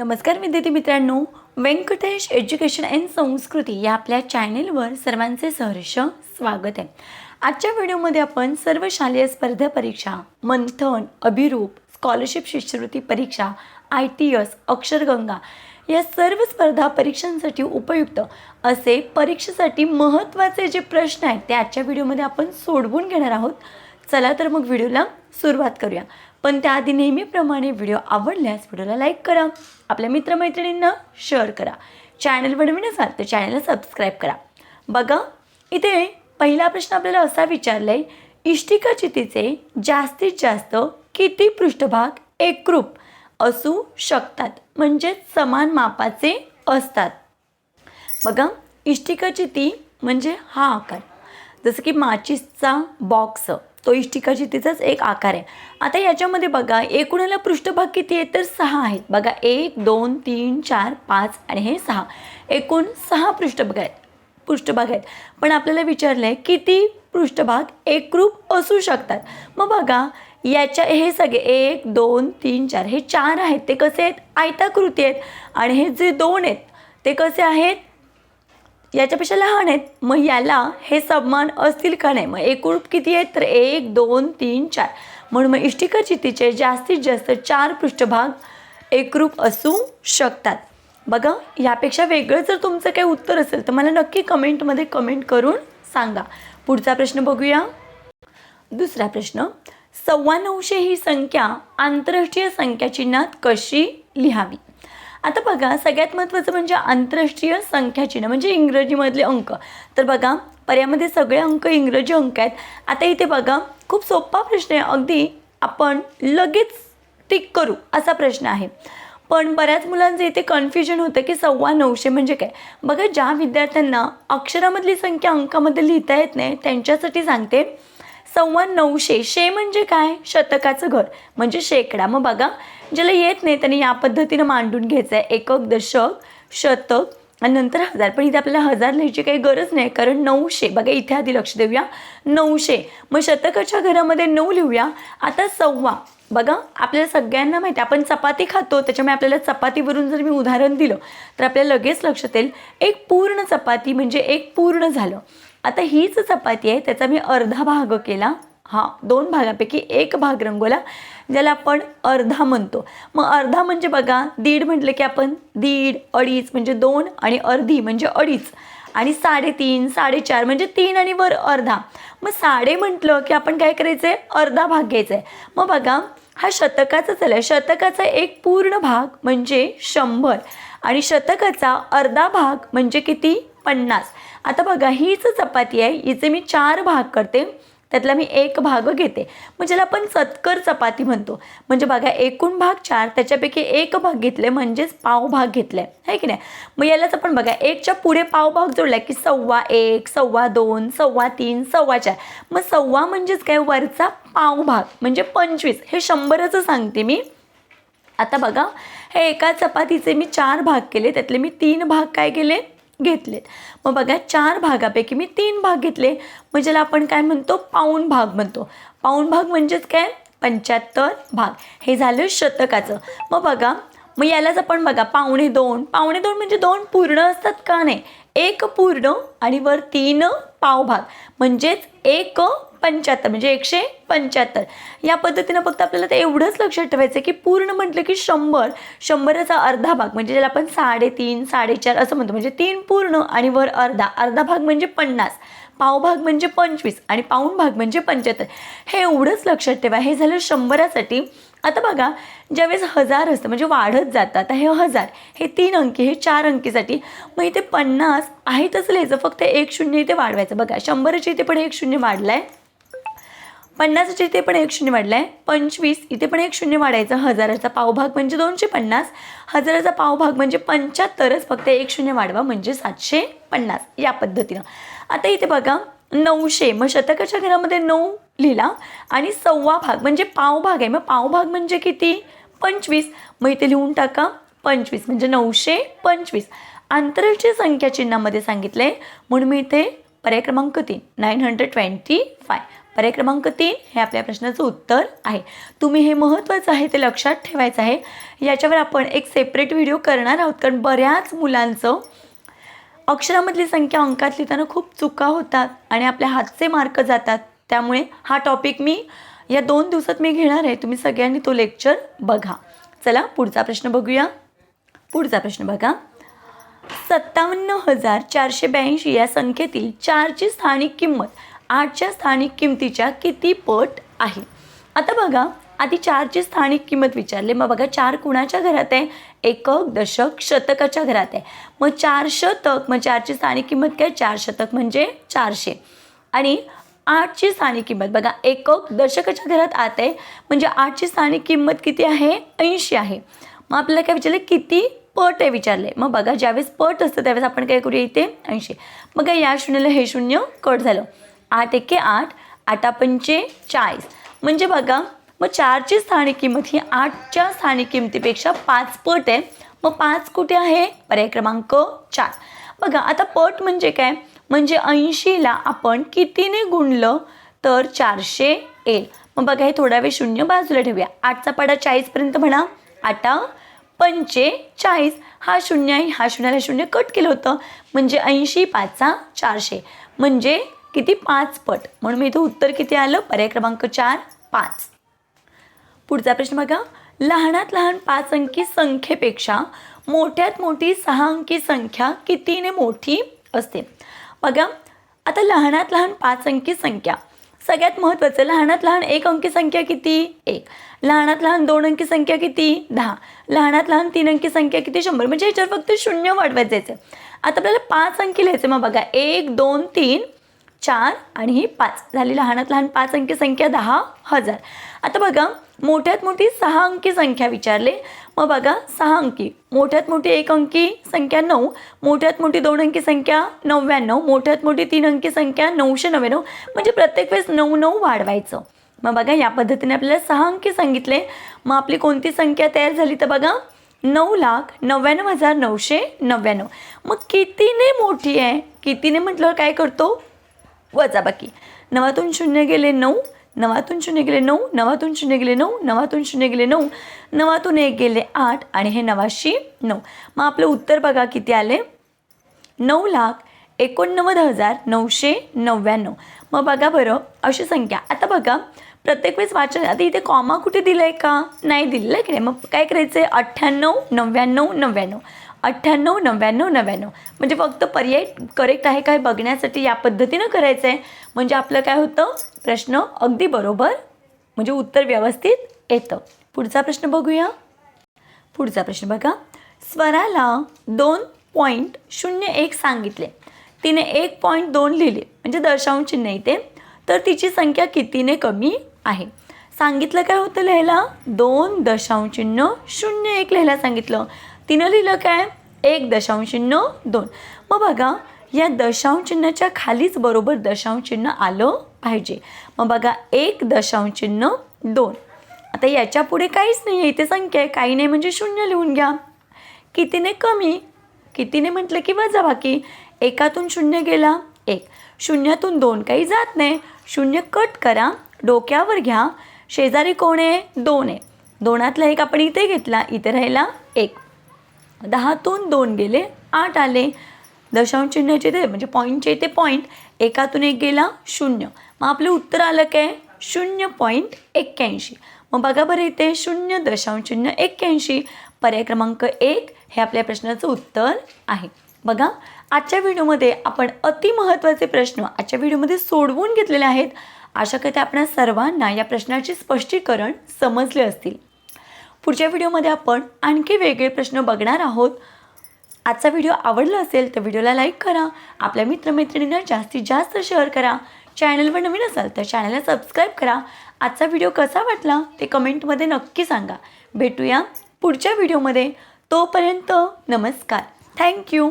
नमस्कार विद्यार्थी मित्रांनो. व्यंकटेश एज्युकेशन अँड संस्कृती या आपल्या चॅनेलवर सर्वांचे सहर्ष स्वागत आहे. आजच्या व्हिडिओमध्ये आपण सर्व शालेय स्पर्धा परीक्षा मंथन अभिरूप स्कॉलरशिप शिष्यवृत्ती परीक्षा आय टी एस अक्षरगंगा या सर्व स्पर्धा परीक्षांसाठी उपयुक्त असे परीक्षेसाठी महत्त्वाचे जे प्रश्न आहेत ते आजच्या व्हिडिओमध्ये आपण सोडवून घेणार आहोत. चला तर मग व्हिडिओला सुरुवात करूया. पण त्याआधी नेहमीप्रमाणे व्हिडिओ आवडल्यास व्हिडिओला लाईक करा. आपल्या मित्रमैत्रिणींना शेअर करा. चॅनल नवीन असाल तर चॅनलला सबस्क्राईब करा. बघा इथे पहिला प्रश्न आपल्याला असा विचारला आहे इष्टिका चितीचे जास्तीत जास्त किती पृष्ठभाग एकरूप असू शकतात? म्हणजे समान मापाचे असतात. बघा इष्टिका चिती म्हणजे हा आकार. जसं की माचीसचा बॉक्स तो इष्टिकाची चितीचाच एक आकार आहे. आता याच्यामध्ये बघा एकूणाला पृष्ठभाग किती आहेत तर सहा आहेत. बघा एक दोन तीन चार पाच आणि हे सहा. एकूण सहा पृष्ठभाग आहेत. पृष्ठभाग आहेत. पण आपल्याला विचारलं आहे किती पृष्ठभाग एकरूप असू शकतात? मग बघा याच्या हे सगळे एक दोन तीन चार हे चार आहेत. ते कसे आहेत? आयताकृती आहेत. आणि हे जे दोन आहेत ते कसे आहेत? याच्यापेक्षा लहान आहेत. मग याला हे समान असतील का नाही? मग एकूण किती आहेत? तर एक दोन तीन चार. म्हणून मग इष्टिका चितीचे जास्तीत जास्त चार पृष्ठभाग एकरूप असू शकतात. बघा यापेक्षा वेगळं जर तुमचं काही उत्तर असेल तर मला नक्की कमेंटमध्ये कमेंट करून सांगा. पुढचा प्रश्न बघूया. दुसरा प्रश्न. सव्वा नऊशे ही संख्या आंतरराष्ट्रीय संख्या चिन्हात कशी लिहावी? आता बघा सगळ्यात महत्त्वाचं म्हणजे आंतरराष्ट्रीय संख्या चिन्ह म्हणजे इंग्रजीमधले अंक. तर बघा पर्यामध्ये सगळे अंक इंग्रजी अंक आहेत. आता इथे बघा खूप सोपा प्रश्न आहे. अगदी आपण लगेच टिक करू असा प्रश्न आहे. पण बऱ्याच मुलांचं इथे कन्फ्युजन होतं की सव्वा नऊशे म्हणजे काय? बघा ज्या विद्यार्थ्यांना अक्षरामधली संख्या अंकामध्ये लिहिता येत नाही त्यांच्यासाठी सांगते सव्वा नऊशे. शे म्हणजे काय? शतकाचं घर. म्हणजे शेकडा. मग बघा ज्याला येत नाही त्यांनी या पद्धतीनं मांडून घ्यायचं आहे एकक दशक शतक आणि नंतर हजार. पण इथे आपल्याला हजार लिहायची काही गरज नाही कारण नऊशे. बघा इथे आधी लक्ष देऊया. नऊशे. मग शतकाच्या घरामध्ये नऊ लिहूया. आता सव्वा. बघा आपल्याला सगळ्यांना माहिती आपण चपाती खातो त्याच्यामुळे आपल्याला चपातीवरून जर मी उदाहरण दिलं तर आपल्याला लगेच लक्षात येईल. एक पूर्ण चपाती म्हणजे एक पूर्ण झालं. आता हीच चपाती आहे त्याचा मी अर्धा भाग केला. हा दोन भागापैकी एक भाग रंगवला ज्याला आपण अर्धा म्हणतो. मग अर्धा म्हणजे बघा दीड म्हटलं की आपण दीड अडीच म्हणजे दोन आणि अर्धी म्हणजे अडीच. आणि साडेतीन साडेचार म्हणजे तीन आणि वर अर्धा. मग साडे म्हटलं की आपण काय करायचं आहे अर्धा भाग घ्यायचा आहे मग बघा हा शतकाचा झाला शतकाचा एक पूर्ण भाग म्हणजे शंभर आणि शतकाचा अर्धा भाग म्हणजे किती? पन्नास. आता बघा हीच चपाती आहे हिचे मी चार भाग करते. त्यातला मी एक भाग घेते. म्हणजे मग ज्याला आपण सत्कर चपाती म्हणतो. म्हणजे बघा एकूण भाग चार त्याच्यापैकी एक भाग घेतले म्हणजेच पाव भाग घेतलाय. आहे की नाही? मग यालाच आपण बघा एकच्या पुढे पाव भाग जोडला की सव्वा एक सव्वा दोन सव्वा तीन सव्वा चार. मग सव्वा म्हणजेच काय? वरचा पाव भाग म्हणजे पंचवीस. हे शंभराचं सांगते मी. आता बघा हे एका चपातीचे मी चार भाग केले त्यातले मी तीन भाग काय केले? घेतलेत. मग बघा चार भागापैकी मी तीन भाग घेतले. मग ज्याला आपण काय म्हणतो? पाऊण भाग म्हणतो. पाऊण भाग म्हणजेच काय? पंच्याहत्तर भाग. हे झालं शतकाचं. मग बघा मग यालाच आपण बघा पावणे दोन. पावणे दोन म्हणजे दोन पूर्ण असतात का नाही? एक पूर्ण आणि वर तीन पावभाग. म्हणजेच एक पंच्याहत्तर म्हणजे एकशे पंच्याहत्तर. या पद्धतीनं फक्त आपल्याला ते एवढंच लक्षात ठेवायचं की पूर्ण म्हटलं की शंभर. शंभराचा अर्धा भाग म्हणजे ज्याला आपण साडेतीन साडेचार असं म्हणतो. म्हणजे तीन पूर्ण आणि वर अर्धा. अर्धा भाग म्हणजे पन्नास. पावभाग म्हणजे पंचवीस आणि पाऊण भाग म्हणजे पंच्याहत्तर. हे एवढंच लक्षात ठेवा. हे झालं शंभरासाठी. आता बघा ज्यावेळेस हजार असतं म्हणजे वाढत जातं आता हे हजार हे तीन अंकी हे चार अंकीसाठी. मग इथे पन्नास आहे तसं लिहायचं. फक्त एक शून्य इथे वाढवायचं. बघा शंभराच्या इथे पण एक शून्य वाढला आहे पन्नासाच्या इथे पण एक शून्य वाढलं आहे पंचवीस इथे पण एक शून्य वाढायचं. हजाराचा पावभाग म्हणजे दोनशे पन्नास. हजाराचा पावभाग म्हणजे पंच्याहत्तरच. फक्त एक शून्य वाढवा म्हणजे सातशे पन्नास. या पद्धतीनं. आता इथे बघा नऊशे. मग शतकाच्या घरामध्ये नऊ लिहिला. आणि सव्वा भाग म्हणजे पावभाग आहे. मग पावभाग म्हणजे किती? पंचवीस. मग इथे लिहून टाका पंचवीस. म्हणजे नऊशे पंचवीस. आंतरराष्ट्रीय संख्या चिन्हामध्ये सांगितलं. आहे म्हणून मी इथे पर्याय क्रमांक तीन नाईन हंड्रेड ट्वेंटी फाय पर्याय क्रमांक तीन हे आपल्या प्रश्नाचं उत्तर आहे. तुम्ही हे महत्त्वाचं आहे ते लक्षात ठेवायचं आहे. याच्यावर आपण एक सेपरेट व्हिडिओ करणार आहोत. कारण बऱ्याच मुलांचं अक्षरामधली संख्या अंकात लिहिताना खूप चुका होतात आणि आपल्या हातचे मार्क जातात. त्यामुळे हा टॉपिक मी या दोन दिवसात मी घेणार आहे. तुम्ही सगळ्यांनी तो लेक्चर बघा. चला पुढचा प्रश्न बघूया. पुढचा प्रश्न बघा. सत्तावन्न हजार चारशे ब्याऐंशी या संख्येतील चारची स्थानिक किंमत आठच्या स्थानिक किमतीच्या किती पट आहे? आता बघा आधी चारची स्थानिक किंमत विचारली. मग बघा चार कुणाच्या घरात आहे? एकक दशक शतकाच्या घरात आहे. मग चार शतक मग चारची स्थानिक किंमत काय? चार शतक म्हणजे चारशे. आणि आठची स्थानिक किंमत बघा एकक दशकाच्या घरात आत आहे. म्हणजे आठची स्थानिक किंमत किती आहे? ऐंशी आहे. मग आपल्याला काय विचारलं? किती पट आहे विचारले मग बघा ज्यावेळेस पट असतं त्यावेळेस आपण काय करूया इथे? ऐंशी. मग काय या शून्याला हे शून्य कट झालं. आठ एके आठ आठा पंचे चाळीस. म्हणजे बघा मग चारची स्थानिक किंमत ही आठच्या स्थानिक किमतीपेक्षा पाच पट आहे. मग पाच कुठे आहे? पर्याय क्रमांक चार. बघा आता पट म्हणजे काय? म्हणजे ऐंशीला आपण कितीने गुणलं तर चारशे येईल. मग बघा हे थोडा वेळ शून्य बाजूला ठेवूया. आठचा पाडा चाळीसपर्यंत म्हणा. आठा पंचेचाळीस. हा शून्य आहे. हा शून्याला शून्य कट केलं होतं. म्हणजे ऐंशी पाचचा चारशे. म्हणजे किती? पाच पट. म्हणून मी इथं उत्तर किती आलं? पर्याय क्रमांक चार पाच. पुढचा प्रश्न बघा. लहानात लहान पाच अंकी संख्येपेक्षा मोठ्यात मोठी सहा अंकी संख्या कितीने मोठी असते? बघा. आता लहानात लहान पाच अंकी संख्या. सगळ्यात महत्त्वाचं लहानात लहान एक अंकी संख्या किती? एक. लहानात लहान दोन अंकी संख्या किती? दहा. लहानात लहान तीन अंकी संख्या किती? शंभर. म्हणजे ह्याच्यावर फक्त शून्य वाढवायचं आहे. आता आपल्याला पाच अंकी लिहायचे मग बघा एक दोन तीन चार आणि ही पाच. झाली लहानात लहान पाच अंकी संख्या दहा हजार. आता बघा मोठ्यात मोठी सहा अंकी संख्या विचारले. मग बघा सहा अंकी. मोठ्यात मोठी एक अंकी संख्या नऊ. मोठ्यात मोठी दोन अंकी संख्या नव्याण्णव. मोठ्यात मोठी तीन अंकी संख्या नऊशे नव्याण्णव. म्हणजे प्रत्येक वेळेस नऊ नऊ वाढवायचं. मग बघा या पद्धतीने आपल्याला सहा अंकी सांगितले. मग आपली कोणती संख्या तयार झाली तर बघा नऊ लाख नव्याण्णव हजार नऊशे नव्याण्णव. मग कितीने मोठी आहे? कितीने म्हटल्यावर काय करतो? वजाबाकी नवातून शून्य गेले नऊ नवातून शून्य गेले नऊ नवातून शून्य गेले नऊ नवातून शून्य गेले नऊ नवातून एक गेले आठ आणि हे नवाशी नऊ. मग आपलं उत्तर बघा किती आले? नऊ लाख एकोणनव्वद हजार नऊशे नव्याण्णव. मग बघा बरं अशी संख्या. आता बघा प्रत्येक वेळेस वाचन आता इथे कॉमा कुठे दिलं आहे का? नाही दिलेलं आहे की नाही? मग काय करायचं आहे अठ्ठ्याण्णव नव्याण्णव नव्याण्णव. अठ्ठ्याण्णव नव्याण्णव नव्याण्णव. म्हणजे फक्त पर्याय करेक्ट आहे काय बघण्यासाठी या पद्धतीनं करायचं आहे म्हणजे आपलं काय होतं? प्रश्न अगदी बरोबर म्हणजे उत्तर व्यवस्थित येतं. पुढचा प्रश्न बघूया. पुढचा प्रश्न बघा. स्वराला दोन पॉईंट शून्य एक सांगितले. तिने एक पॉईंट दोन लिहिले म्हणजे दर्शावून चिन्ह येते तर तिची संख्या कितीने कमी आहे? सांगितलं काय होतं लिहायला? दोन दशांश चिन्ह शून्य एक लिहायला सांगितलं. तिनं लिहिलं काय? एक दशांश चिन्ह दोन. मग बघा या दशांश चिन्हाच्या खालीच बरोबर दशांश चिन्ह आलं पाहिजे. मग बघा एक दशांश चिन्ह दोन. आता याच्यापुढे काहीच नाही आहे इथे संख्या आहे. काही नाही म्हणजे शून्य लिहून घ्या. कितीने कमी? कितीने म्हटलं की वजाबाकी? एकातून शून्य गेला एक. शून्यातून दोन काही जात नाही. शून्य कट करा. डोक्यावर घ्या. शेजारी कोण आहे? दोन आहे. दोनातला एक आपण इथे घेतला. इथे राहिला एक. दहातून दोन गेले आठ आले. दशांश चिन्हाचे ते म्हणजे पॉईंटचे ते पॉईंट एकातून एक गेला शून्य. मग आपलं उत्तर आलं काय? शून्य पॉईंट एक्क्याऐंशी. मग बघा बरं इथे शून्य दशांश चिन्ह एक्क्याऐंशी. पर्याय क्रमांक एक हे आपल्या प्रश्नाचं उत्तर आहे. बघा आजच्या व्हिडिओमध्ये आपण अतिमहत्त्वाचे प्रश्न आजच्या व्हिडिओमध्ये सोडवून घेतलेले आहेत. अशा करते आपण सर्वांना या प्रश्नाचे स्पष्टीकरण समजले असतील. पुढच्या व्हिडिओमध्ये आपण आणखी वेगळे प्रश्न बघणार आहोत. आजचा व्हिडिओ आवडला असेल तर व्हिडिओला लाईक करा आपल्या मित्रमैत्रिणींना जास्तीत जास्त शेअर करा. चॅनलवर नवीन असाल तर चॅनलला सबस्क्राईब करा. आजचा व्हिडिओ कसा वाटला ते कमेंटमध्ये नक्की सांगा. भेटूया पुढच्या व्हिडिओमध्ये. तोपर्यंत नमस्कार. थँक्यू.